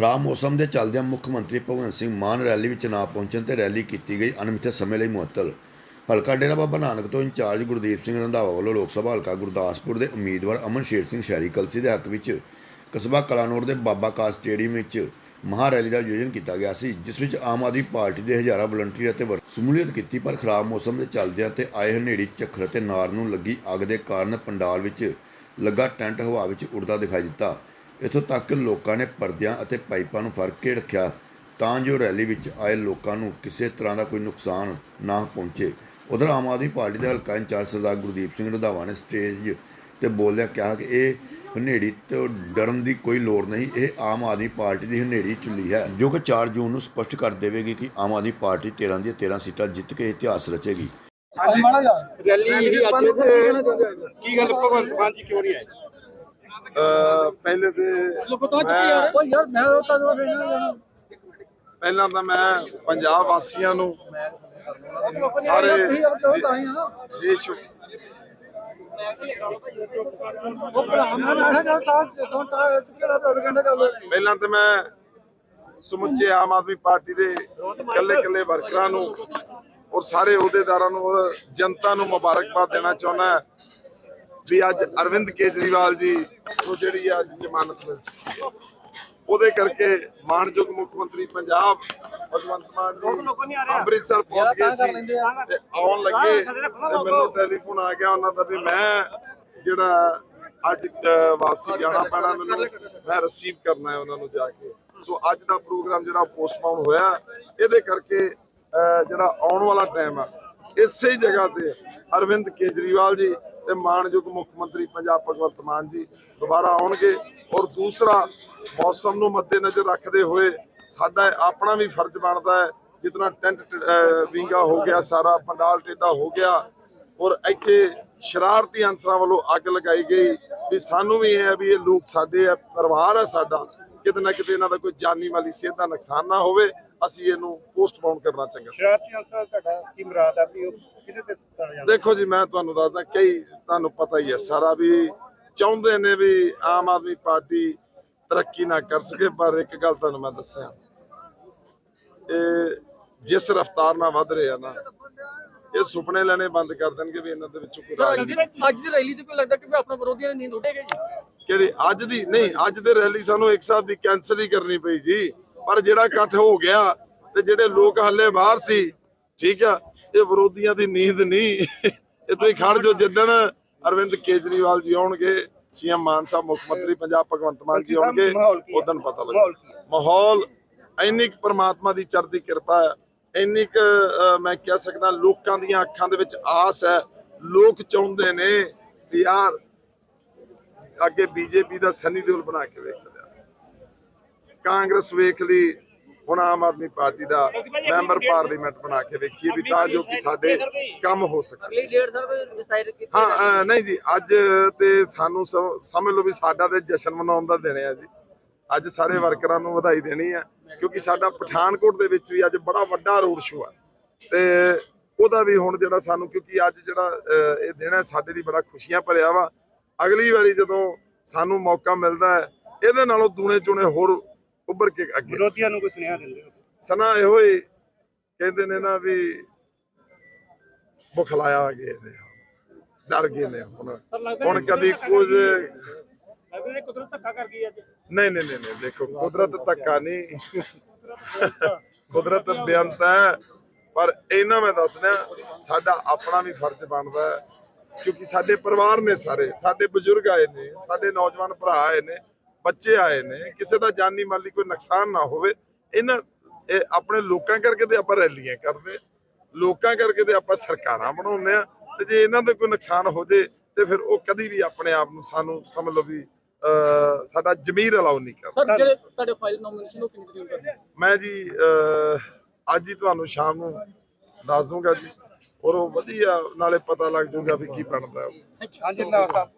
ਖਰਾਬ ਮੌਸਮ ਦੇ ਚੱਲਦਿਆਂ ਮੁੱਖ ਮੰਤਰੀ ਭਗਵੰਤ ਸਿੰਘ ਮਾਨ ਰੈਲੀ ਵਿੱਚ ਨਾ ਪਹੁੰਚਣ ਤੇ ਰੈਲੀ ਕੀਤੀ ਗਈ ਅਣਮਿੱਥੇ ਸਮੇਂ ਲਈ ਮੁਅੱਤਲ। ਹਲਕਾ ਡੇਰਾ ਬਾਬਾ ਨਾਨਕ ਤੋਂ ਇੰਚਾਰਜ ਗੁਰਦੀਪ ਸਿੰਘ ਰੰਧਾਵਾ ਵੱਲੋਂ ਲੋਕ ਸਭਾ ਹਲਕਾ ਗੁਰਦਾਸਪੁਰ ਦੇ ਉਮੀਦਵਾਰ ਅਮਨ ਸ਼ੇਰ ਸਿੰਘ ਸ਼ਹਿਰੀ ਕਲਸੀ ਦੇ ਹੱਕ ਵਿੱਚ ਕਸਬਾ ਕਲਾਨੌਰ ਦੇ ਬਾਬਾ ਕਾਸ ਸਟੇਡੀਅਮ ਵਿੱਚ ਮਹਾਂ ਰੈਲੀ ਦਾ ਆਯੋਜਨ ਕੀਤਾ ਗਿਆ ਸੀ, ਜਿਸ ਵਿੱਚ ਆਮ ਆਦਮੀ ਪਾਰਟੀ ਦੇ ਹਜ਼ਾਰਾਂ ਵਲੰਟੀਅਰ ਅਤੇ ਵਰ- ਸ਼ਮੂਲੀਅਤ ਕੀਤੀ, ਪਰ ਖਰਾਬ ਮੌਸਮ ਦੇ ਚੱਲਦਿਆਂ ਤੇ ਆਏ ਹਨੇਰੀ ਝੱਖਰ ਅਤੇ ਨਾਰ ਨੂੰ ਲੱਗੀ ਅੱਗ ਦੇ ਕਾਰਨ ਪੰਡਾਲ ਵਿੱਚ ਲੱਗਾ ਟੈਂਟ ਹਵਾ ਵਿੱਚ ਉੱਡਦਾ ਦਿਖਾਈ ਦਿੱਤਾ। ਇੱਥੋਂ ਤੱਕ ਕਿ ਲੋਕਾਂ ਨੇ ਪਰਦਿਆਂ ਅਤੇ ਪਾਈਪਾਂ ਨੂੰ ਫੜ ਕੇ ਰੱਖਿਆ ਤਾਂ ਜੋ ਰੈਲੀ ਵਿੱਚ ਆਏ ਲੋਕਾਂ ਨੂੰ ਕਿਸੇ ਤਰ੍ਹਾਂ ਦਾ ਕੋਈ ਨੁਕਸਾਨ ਨਾ ਪਹੁੰਚੇ। ਉਧਰ ਆਮ ਆਦਮੀ ਪਾਰਟੀ ਦੇ ਹਲਕਾ ਇੰਚਾਰਜ ਸਰਦਾਰ ਗੁਰਦੀਪ ਸਿੰਘ ਰੰਧਾਵਾ ਨੇ ਸਟੇਜ ਤੇ ਬੋਲਦਿਆਂ ਕਿਹਾ ਕਿ ਇਹ ਹਨੇਰੀ ਤੋਂ ਡਰਨ ਦੀ ਕੋਈ ਲੋੜ ਨਹੀਂ ਇਹ ਆਮ ਆਦਮੀ ਪਾਰਟੀ ਦੀ ਹਨੇਰੀ ਚੁੱਲੀ ਹੈ। ਜੋ ਕਿ 4 ਜੂਨ ਨੂੰ ਸਪਸ਼ਟ ਕਰ ਦੇਵੇਗੀ ਕਿ ਆਮ ਆਦਮੀ ਪਾਰਟੀ 13 ਦੀਆਂ 13 ਸੀਟਾਂ ਜਿੱਤ ਕੇ ਇਤਿਹਾਸ ਰਚੇਗੀ। ਹਾਂਜੀ। ਰੈਲੀ ਹੀ ਅੱਜ ਤੇ ਕੀ ਗੱਲ ਭਗਵੰਤ ਮਾਨ ਜੀ ਕਿਉਂ ਨਹੀਂ ਆਏ? ਪਹਿਲੇ ਤੇ ਮੈਂ ਉਹ ਯਾਰ ਮੈਂ ਉਹ ਤਾਂ ਜੋ ਵੇਖਣਾ ਪਹਿਲਾਂ ਤਾਂ ਮੈਂ ਪੰਜਾਬ ਵਾਸੀਆਂ ਨੂੰ ਸਾਰੇ ਦੇਸ਼ ਪਹਿਲਾਂ ਤਾਂ ਮੈਂ ਸਮੁੱਚੇ ਆਮ ਆਦਮੀ ਪਾਰਟੀ ਦੇ ਇਕੱਲੇ ਇਕੱਲੇ ਵਰਕਰਾਂ ਨੂੰ ਔਰ ਸਾਰੇ ਅਹੁਦੇਦਾਰਾਂ ਨੂੰ ਔਰ ਜਨਤਾ ਨੂੰ ਮੁਬਾਰਕਬਾਦ ਦੇਣਾ ਚਾਹੁੰਦਾ ਵੀ ਅੱਜ ਅਰਵਿੰਦ ਕੇਜਰੀਵਾਲ ਜੀ ਨੂੰ ਜਿਹੜੀ ਅੱਜ ਜ਼ਮਾਨਤ ਮਿਲ ਚੁੱਕੀ ਹੈ। ਉਹਦੇ ਕਰਕੇ ਮਾਨਯੋਗ ਮੁੱਖ ਮੰਤਰੀ ਪੰਜਾਬ ਭਗਵੰਤ ਮਾਨ ਜੀ ਅੰਮ੍ਰਿਤਸਰ ਪਹੁੰਚ ਗਏ ਸੀ ਤੇ ਆਉਣ ਲੱਗੇ ਤੇ ਮੈਨੂੰ ਟੈਲੀਫੋਨ ਆ ਗਿਆ ਉਹਨਾਂ ਦਾ ਵੀ ਮੈਂ ਜਿਹੜਾ ਅੱਜ ਵਾਪਸੀ ਜਾਣਾ ਪੈਣਾ ਮੈਨੂੰ ਮੈਂ ਰਿਸੀਵ ਕਰਨਾ ਹੈ ਉਹਨਾਂ ਨੂੰ ਜਾ ਕੇ। ਸੋ ਅੱਜ ਦਾ ਪ੍ਰੋਗਰਾਮ ਜਿਹੜਾ ਪੋਸਟਪੋਨ ਹੋਇਆ। ਇਹਦੇ ਕਰਕੇ ਅਹ, ਜਿਹੜਾ ਆਉਣ ਵਾਲਾ ਟਾਈਮ ਆ ਇਸੇ ਜਗ੍ਹਾ ਤੇ ਅਰਵਿੰਦ ਕੇਜਰੀਵਾਲ ਜੀ ਤੇ ਮਾਨਯੋਗ ਮੁੱਖ ਮੰਤਰੀ ਪੰਜਾਬ ਭਗਵੰਤ ਮਾਨ ਜੀ ਦੁਬਾਰਾ ਆਉਣਗੇ ਔਰ ਦੂਸਰਾ ਮੌਸਮ ਨੂੰ ਮੱਦੇਨਜ਼ਰ ਰੱਖਦੇ ਹੋਏ ਸਾਡਾ ਆਪਣਾ ਵੀ ਫਰਜ਼ ਬਣਦਾ ਹੈ ਜਿਤਨਾ ਟੈਂਟ ਅਹ, ਵਿੰਗਾ ਹੋ ਗਿਆ ਸਾਰਾ ਪੰਡਾਲ ਟੇਡਾ ਹੋ ਗਿਆ ਔਰ ਇੱਥੇ ਸ਼ਰਾਰਤੀ ਅਨਸਰਾਂ ਵੱਲੋਂ ਅੱਗ ਲਗਾਈ ਗਈ ਵੀ ਸਾਨੂੰ ਵੀ ਇਹ ਹੈ ਵੀ ਇਹ ਲੋਕ ਸਾਡੇ ਹੈ ਪਰਿਵਾਰ ਹੈ ਸਾਡਾ। ਕਿਤੇ ਨਾ ਕਿਤੇ ਇਹਨਾਂ ਦਾ ਕੋਈ ਜਾਨੀ ਵਾਲੀ ਸਿਹਤ ਦਾ ਨੁਕਸਾਨ ਨਾ ਹੋਵੇ ਅਸੀਂ ਇਹਨੂੰ ਪੋਸਟਪੋਨ ਕਰਨਾ ਚੰਗਾ ਸਮਝਦੇ ਹਾਂ। ਸ਼ਰਾਰਤੀ ਅਨਸਰ ਤੁਹਾਡਾ ਕੀ ਮੁਰਾਦ ਆ ਵੀ ਉਹ ਕਿਹਦੇ ਤੇ ਤਣ ਜਾਂਦਾ? ਦੇਖੋ ਜੀ ਮੈਂ ਤੁਹਾਨੂੰ ਦੱਸਦਾ ਕਈ ਤੁਹਾਨੂੰ ਪਤਾ ਹੀ ਹੈ ਸਾਰਾ ਵੀ ਚਾਹੁੰਦੇ ਨੇ ਵੀ ਆਮ ਆਦਮੀ ਪਾਰਟੀ ਤਰੱਕੀ ਨਾ ਕਰ ਸਕੇ ਪਰ ਇੱਕ ਗੱਲ ਤੁਹਾਨੂੰ ਮੈਂ ਦੱਸਿਆ ਇਹ ਜਿਸ ਰਫ਼ਤਾਰ ਨਾਲ ਵੱਧ ਰਿਹਾ ਨਾ ਇਹ ਸੁਪਨੇ ਲੈਣੇ ਬੰਦ ਕਰ ਦੇਣਗੇ ਵੀ ਇਹਨਾਂ ਦੇ ਵਿੱਚੋਂ ਕੋਈ ਸਰ ਅੱਜ ਦੀ ਅੱਜ ਦੀ ਰੈਲੀ ਤੇ ਕੋਈ ਲੱਗਦਾ ਕਿ ਵੀ ਆਪਣਾ ਵਿਰੋਧੀਆਂ ਨੇ ਨੀਂਦ ਉੱਡੇਗੇ ਜੀ? ਕਿਹੜੀ ਅੱਜ ਦੀ ਨਹੀਂ ਅੱਜ ਦੇ ਰੈਲੀ ਸਾਨੂੰ ਇੱਕ ਸਾਹਿਬ ਦੀ ਕੈਂਸਲ ਹੀ ਕਰਨੀ ਪਈ ਜੀ ਪਰ ਜਿਹੜਾ ਇਕੱਠ ਹੋ ਗਿਆ ਤੇ ਜਿਹੜੇ ਲੋਕ ਹੱਲੇ ਬਾਹਰ ਸੀ ਠੀਕ ਆ ਇਹ ਵਿਰੋਧੀਆਂ ਦੀ ਨੀਂਦ ਨਹੀਂ ਇਹ ਤੁਸੀਂ ਖੜ ਜੋ ਜਿੱਦਣ ਅਰਵਿੰਦ ਕੇਜਰੀਵਾਲ ਜੀ ਆਉਣਗੇ ਸੀਐਮ ਮਾਨ ਸਾਹਿਬ ਮੁੱਖ ਮੰਤਰੀ ਪੰਜਾਬ ਭਗਵੰਤ ਮਾਨ ਜੀ ਆਉਣਗੇ? ਉਦੋਂ ਪਤਾ ਮਾਹੌਲ ਲੱਗੂ ਕੀ ਹੈ? ਮਾਹੌਲ ਇੰਨੀ ਕੁ ਪ੍ਰਮਾਤਮਾ ਦੀ ਚੜ੍ਹਦੀ ਕਿਰਪਾ ਹੈ ਇੰਨੀ ਕੁ ਮੈਂ ਕਹਿ ਸਕਦਾ ਲੋਕਾਂ ਦੀਆਂ ਅੱਖਾਂ ਦੇ ਵਿੱਚ ਆਸ ਹੈ ਲੋਕ ਚਾਹੁੰਦੇ ਨੇ ਯਾਰ ਅੱਗੇ ਬੀਜੇਪੀ ਦਾ ਸਨੀ ਦਿਓਲ ਬਣਾ ਕੇ ਵੇਖ ਲਿਆ। ਕਾਂਗਰਸ ਵੇਖ ਲਈ ਹੁਣ ਆਮ ਆਦਮੀ ਪਾਰਟੀ ਦਾ ਮੈਂਬਰ ਪਾਰਲੀਮੈਂਟ ਬਣਾ ਕੇ ਵੇਖੀਏ ਵੀ ਤਾਂ ਜੋ ਕਿ ਸਾਡੇ ਕੰਮ ਹੋ ਸਕੇ। ਅਗਲੀ ਡੇਢ ਸਾਲ ਕੋਈ ਡਿਸਾਈਡ ਕੀਤੀ ਹਾਂ ਨਹੀਂ ਜੀ ਅੱਜ ਤੇ ਸਾਨੂੰ ਸਮ- ਸਮਝ ਲਓ ਵੀ ਸਾਡਾ ਤੇ ਜਸ਼ਨ ਮਨਾਉਣ ਦਾ ਦਿਨ ਹੈ ਜੀ। ਅੱਜ ਸਾਰੇ ਵਰਕਰਾਂ ਨੂੰ ਵਧਾਈ ਦੇਣੀ ਹੈ ਕਿਉਂਕਿ ਸਾਡਾ ਪਠਾਨਕੋਟ ਦੇ ਵਿੱਚ ਵੀ ਅੱਜ ਬੜਾ ਵੱਡਾ ਰੋਡ ਸ਼ੋਅ ਹੈ ਤੇ ਉਹਦਾ ਵੀ ਹੁਣ ਜਿਹੜਾ ਸਾਨੂੰ ਕਿਉਂਕਿ ਅੱਜ ਜਿਹੜਾ ਇਹ ਦਿਨ ਹੈ ਸਾਡੇ ਲਈ ਬੜਾ ਖੁਸ਼ੀਆਂ ਭਰਿਆ ਵਾ। ਅਗਲੀ ਵਾਰੀ ਜਦੋਂ ਸਾਨੂੰ ਮੌਕਾ ਮਿਲਦਾ ਹੈ ਇਹਦੇ ਨਾਲੋਂ ਦੂਣੇ ਚੁਣੇ ਹੋਰ ਉੱਭਰ ਕੇ ਅੱਗੇ। ਵਿਰੋਧੀਆਂ ਨੂੰ ਕੋਈ ਸੁਨੇਹਾ ਦਿੰਦੇ ਹੋ? ਸਨਾ ਇਹੋ ਹੀ ਕਹਿੰਦੇ ਨੇ ਨਾ ਵੀ ਬੁਖਲਾਇਆ ਗਏ ਨੇ ਡਰ ਗਏ ਨੇ ਹੁਣ। ਹੁਣ ਕਦੀ ਕੁਝ ਲੱਗਦਾ ਕੁਦਰਤ ਧੱਕਾ ਕਰ ਗਈ ਅੱਜ। ਨਹੀਂ ਨਹੀਂ ਨਹੀਂ ਨਹੀਂ, ਦੇਖੋ ਕੁਦਰਤ ਧੱਕਾ ਨਹੀਂ। ਕੁਦਰਤ ਬੇਅੰਤ ਹੈ ਪਰ ਇਹਨਾਂ ਮੈਂ ਦੱਸਦਾ ਸਾਡਾ ਆਪਣਾ ਵੀ ਫਰਜ਼ ਬਣਦਾ ਹੈ ਕਿਉਂਕਿ ਸਾਡੇ ਪਰਿਵਾਰ ਨੇ ਸਾਰੇ ਸਾਡੇ ਬਜ਼ੁਰਗ ਆਏ ਨੇ ਸਾਡੇ ਨੌਜਵਾਨ ਭਰਾ ਆਏ ਨੇ ਬੱਚੇ ਆਏ ਨੇ ਕਿਸੇ ਦਾ ਜਾਨੀ ਮਾਲੀ ਕੋਈ ਨੁਕਸਾਨ ਨਾ ਹੋਵੇ। ਇਹਨਾਂ ਇਹ ਆਪਣੇ ਲੋਕਾਂ ਕਰਕੇ ਤੇ ਆਪਾਂ ਰੈਲੀਆਂ ਕਰਦੇ ਲੋਕਾਂ ਕਰਕੇ ਤੇ ਆਪਾਂ ਸਰਕਾਰਾਂ ਬਣਾਉਂਦੇ ਆ ਤੇ ਜੇ ਇਹਨਾਂ ਦੇ ਕੋਈ ਨੁਕਸਾਨ ਹੋ ਜੇ ਤੇ ਫਿਰ ਉਹ ਕਦੀ ਵੀ ਆਪਣੇ ਆਪ ਨੂੰ ਸਾਨੂੰ ਸਮਝ ਲਓ ਵੀ ਸਾਡਾ ਜ਼ਮੀਰ ਅਲਾਉ ਨਹੀਂ ਕਰਦਾ ਸਰ ਜਿਹੜੇ ਤੁਹਾਡੇ ਫਾਈਲ ਨੋਮੀਨੇਸ਼ਨ ਉਹ ਕਿੰਨੀ ਤਰੀਕ ਨੂੰ ਮੈਂ ਜੀ ਅੱਜ ਹੀ ਤੁਹਾਨੂੰ ਸ਼ਾਮ ਨੂੰ ਦੱਸ ਦੂੰਗਾ ਜੀ। ਔਰ ਉਹ ਵਧੀਆ ਨਾਲੇ ਪਤਾ ਲੱਗ ਜਾਊਗਾ ਵੀ ਕੀ ਬਣਦਾ। ਹਾਂਜੀ ਨਾ ਸਾਹਿਬ